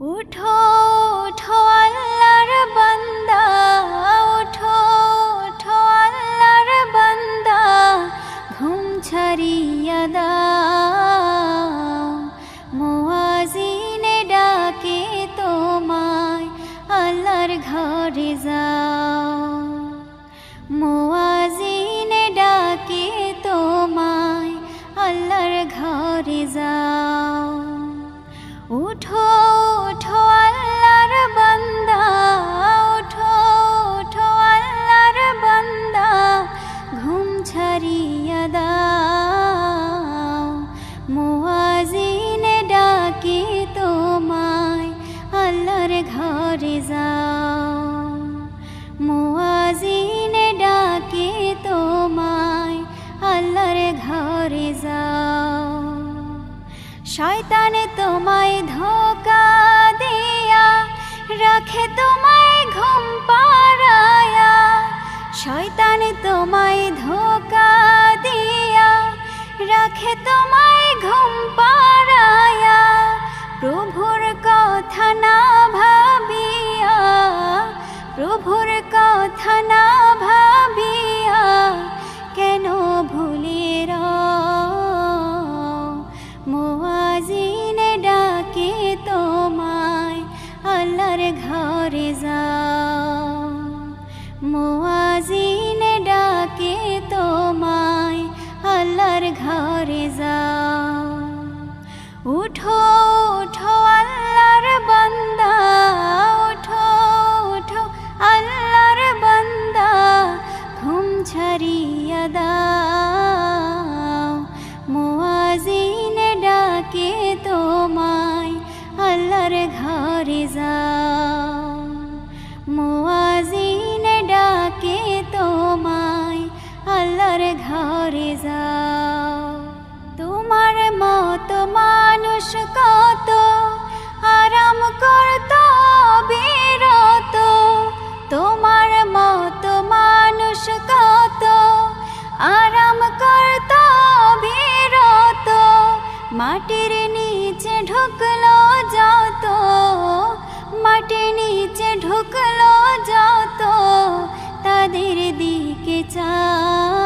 উঠো রাখে के जा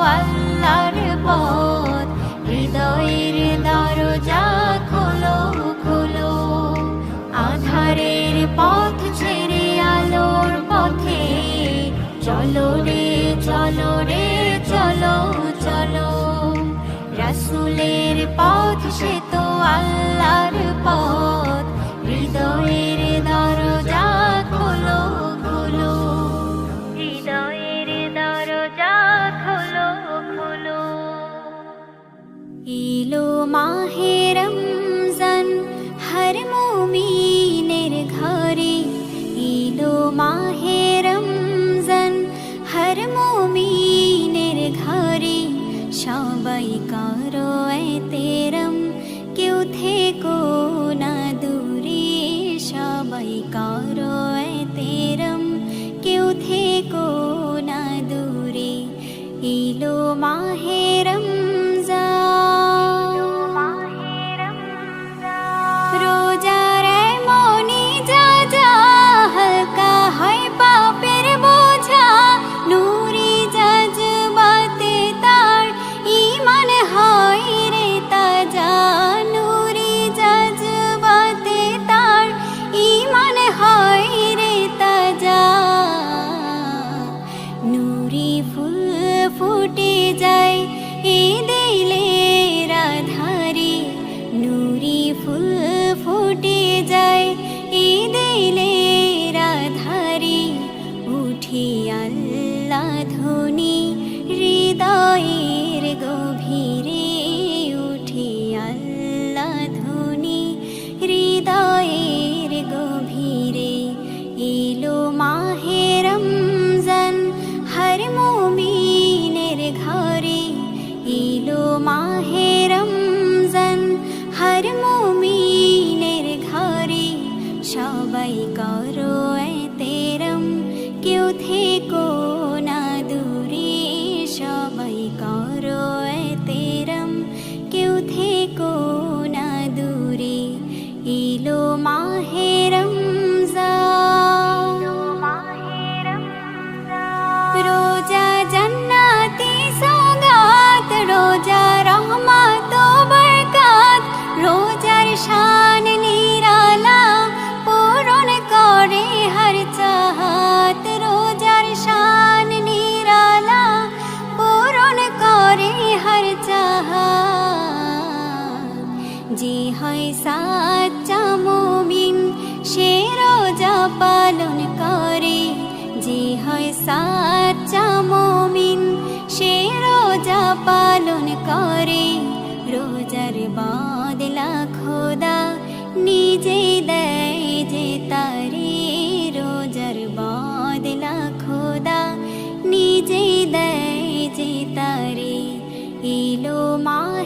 আল্লাহর পথ, হৃদয়ের দরজা খোলো খোলো। আধারের পথ ছেড়ে, আলোর পথে। চলো রে, চলো চলো চলো। পথ সে তো আল্লাহর পথ। মাহেরম জান হর মুমিনের ঘরে এলো মাহেরম জান হর মুমিনের ঘরে সবাই করো তেরম কেউ থেকো না দূরে সবাই করো তেরম কেউ থেকো না দূরে এলো মাহেরম এলো মাহে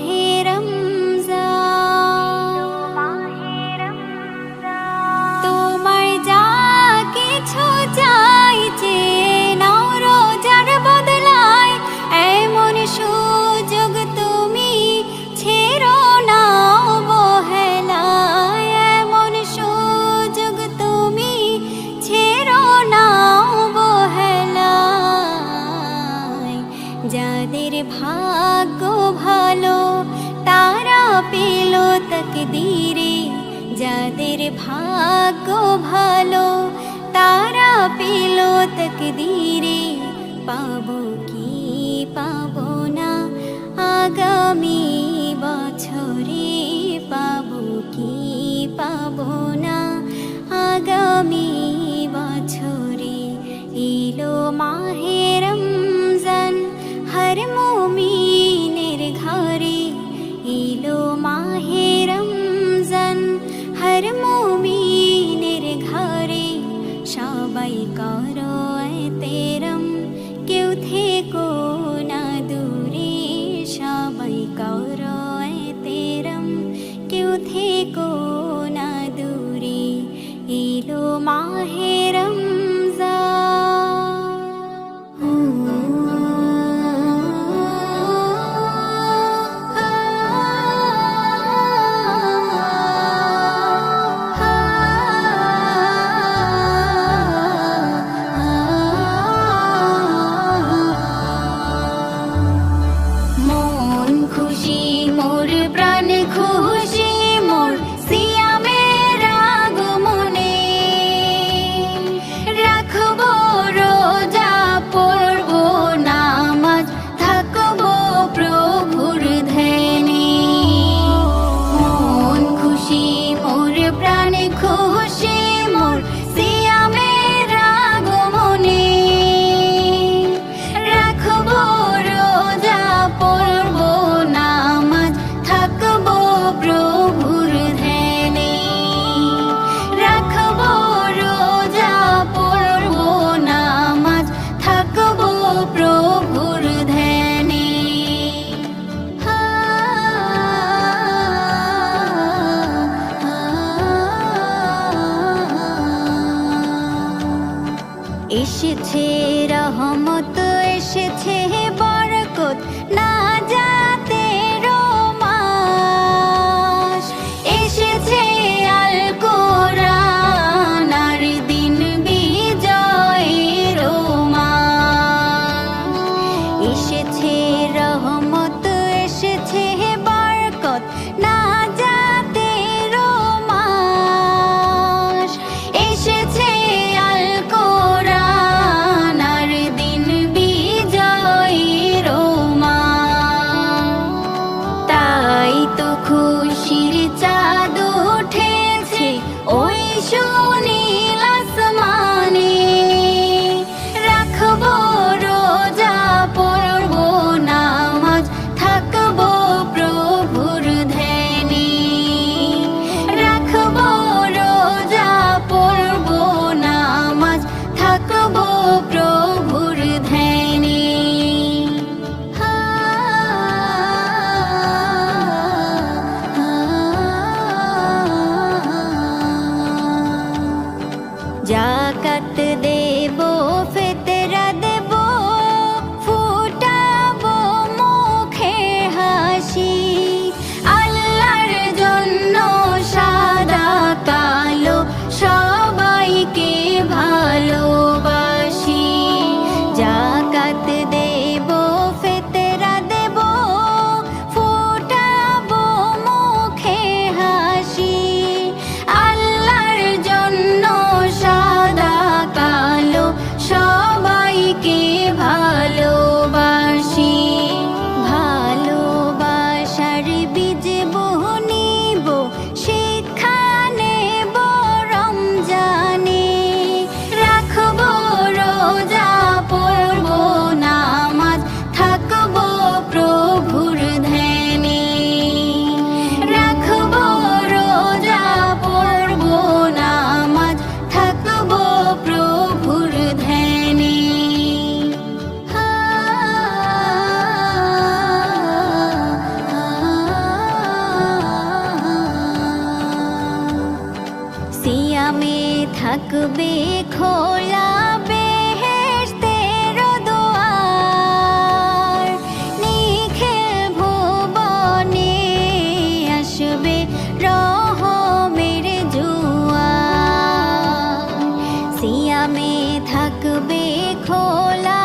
থাকবে খোলা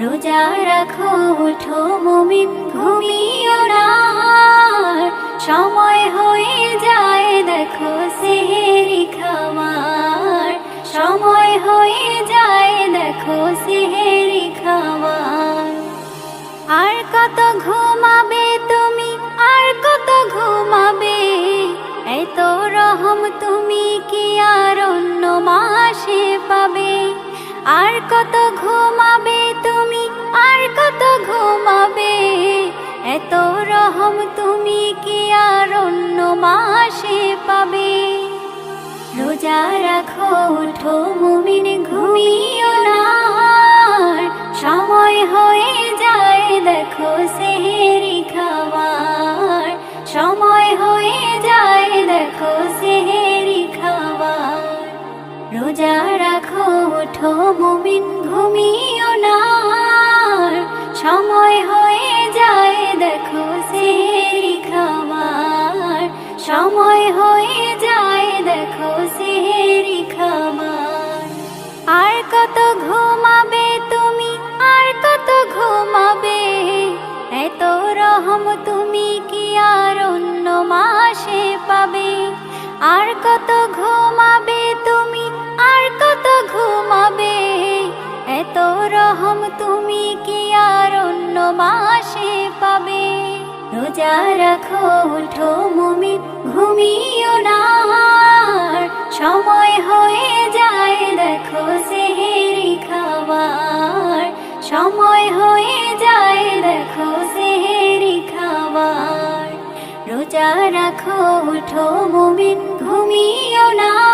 রোজা রাখো ওঠো মুমিন ঘুমিও না সময় হয়ে যায়, দেখো সেহেরি খাবার সময় হয়ে যায়, দেখো সেহেরি খাবার আর কত ঘুমাবে তুমি, আর কত ঘুমাবে? এত রহম তুমি কি আর অন্য মাসে পাবে? আর কত ঘুমাবে আর কত ঘুমাবে? এত রহম তুমি কি আর অন্য মাসে পাবে? রোজা রাখো ওঠো মুমিন, ঘুমিও না। সময় হয়ে যায়, দেখো সেহেরি খাবার। সময় হয়ে যায়, দেখো সেহেরি খাবার। রোজা রাখো ওঠো মুমিন আর সময় হয়ে যায়, দেখো সেহেরি খাবার সময় হয়ে যায়, দেখো সেহেরি খাবার আর কত ঘুমাবে তুমি, আর কত ঘুমাবে? এত রহম তুমি কি আর অন্য মাসে পাবে? আর কত ঘুমাবে তুমি, আর কত ঘুমাবে? এত রহম তুমি কি আর অন্য মাসে পাবে? রোজা রাখো ওঠো মুমিন ঘুমিও না। সময় হয়ে যায়, দেখো সেহেরি খাবার। সময় হয়ে যায়, দেখো সেহেরি খাবার। রোজা রাখো ওঠো মুমিন ঘুমিও না।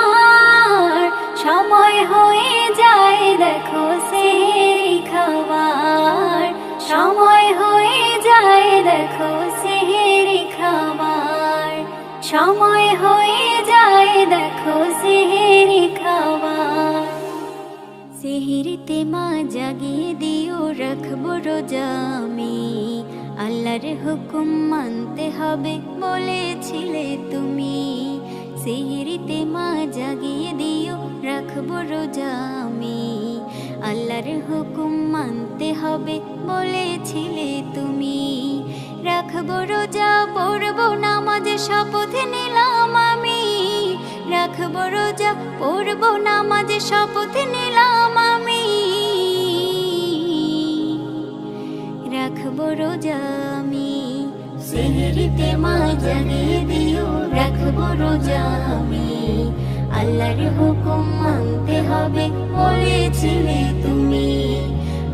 সময় হয়ে যায়, দেখো সেহেরি খাবার। সময় হয়ে যায়, দেখো সেহেরি খাবার। সময় হয়ে যায়, দেখো সেহেরি খাবার। সেহেরিতে মা জাগিয়ে দিও, রাখব রোজা আমি। আল্লাহর হুকুম মানতে হবে বলেছিলে তুমি। সেহেরিতে মা জাগিয়ে দিও রাখব রোজা আমি। আল্লাহর হুকুম মানতে হবে বলেছিলে তুমি। রাখব রোজা পড়ব নামাজ শপথ নিলাম আমি। রাখব রোজা পড়ব নামাজ শপথ নিলাম আমি। রাখব রোজা আমি। সেহরিতে মা জাগিয়ে দিও। রাখব রোজা আমি। আল্লাহর হুকুম মানতে হবে বলেছিলে তুমি।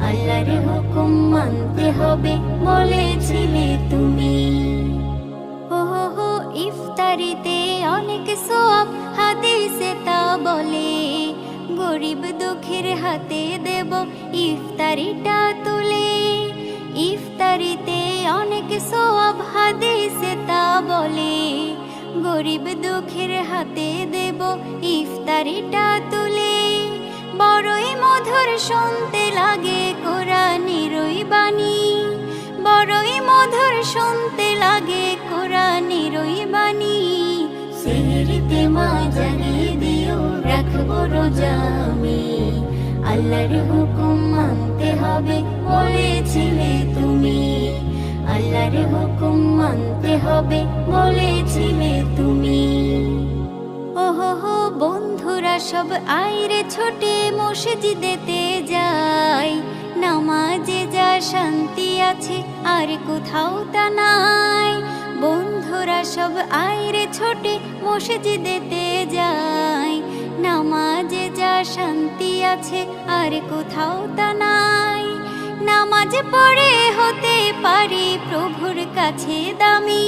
আল্লাহর হুকুম মানতে হবে বলেছিলে তুমি। ওহো, ইফতারিতে অনেক সোয়াব হাদিসে তা বলে, গরিব দুঃখের হাতে দেব ইফতারিটা তুলে। ইফতারিতে অনেক সোয়াব হাদিসে তা বলে গরিব দুঃখের হাতে দেব ইফতারিটা তুলে। বড়ই মধুর শুনতে লাগে কোরআনেরই বাণী। বড়ই মধুর শুনতে লাগে কোরআনেরই বাণী। সেহরিতে মা জানিয়ে দিও, রাখব রোজা আমি। আল্লাহর হুকুম মানতে হবে বলেছিলে তুমি। আল্লাহর হুকুম মানতে হবে বলেছিলে তুমি। ওহো বন্ধুরা, সব আইরে ছোটে মসজিদেতে যায় নামাজে যা শান্তি আছে, আর কোথাও তা নাই। বন্ধুরা, সব আইরে ছোটে মসজিদেতে যায় নামাজে যা শান্তি আছে, আর কোথাও তা নাই। নামাজ পড়ে হতে পারে প্রভুর কাছে দামি।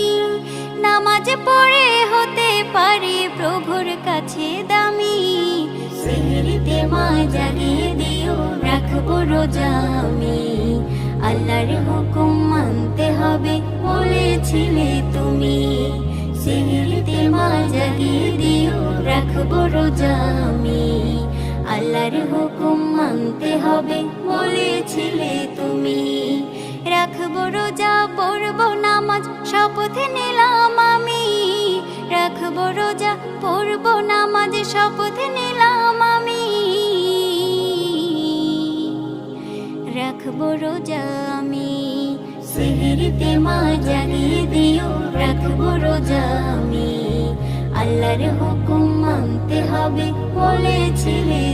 নামাজ পড়ে হতে পারে প্রভুর কাছে দামি। সেহরিতে মা জানিয়ে দিও, রাখব রোজা আমি। আল্লাহর হুকুম মানতে হবে বলেছিলে তুমি। সেহরিতে মা জাগিয়ে দিও, রাখব রোজা আমি। আল্লাহর হুকুম মানতে হবে। বলেছিলে তুমি, রাখব রোজা, পড়ব নামাজ, শপথ নিলাম আমি। রাখব রোজা, পড়ব নামাজ, শপথ নিলাম আমি। রাখব রোজা আমি, সেহরিতে মা জানিয়ে দিও। রাখব রোজা আমি, আল্লাহর হুকুম মানতে হবে। বলেছিলে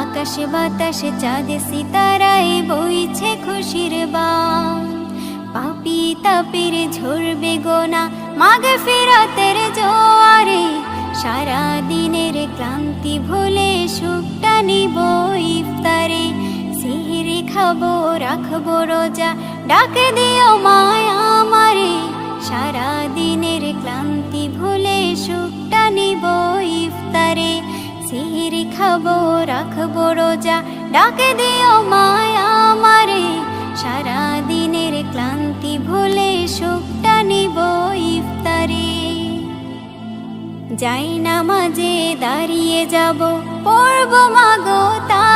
আকাশে বাতাসে চাঁদ সিতারায় বইছে খুশির বান। পাপি তাপির ঝরবে গোনা মাগে ফেরাতের জোয়ারে। সারা দিনের ক্লান্তি ভুলে সুখটা নিব ইফতারে। সিহিরি খাব, রাখব রোজা, ডাকে দিও মায়া আমারে। সারা দিনের ক্লান্তি ভুলে সুখটা নিব ইফতারে। সিহিরি খাব, রাখব রোজা। ডাকে দিও মায়া মারে সারা দিনের ক্লান্তি ভুলে সুখটা নিব ইফতারে। যাই না মাঝে দাঁড়িয়ে যাব, পড়ব মাগো তারাবি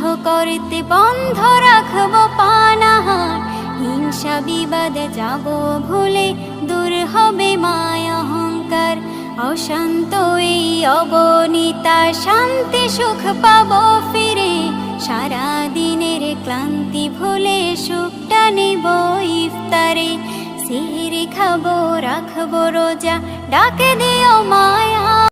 করতে বন্ধ রাখব পানাহার। হিংসা বিবাদ যাব ভুলে দূর হবে মায়া অহংকার। অশান্ত এই অবনীতা শান্তি সুখ পাব ফিরে। সারা দিনের ক্লান্তি ভুলে সুখটা নিব ইফতারে। সিহিরি খাব, রাখব রোজা, ডাকে দিও মায়া।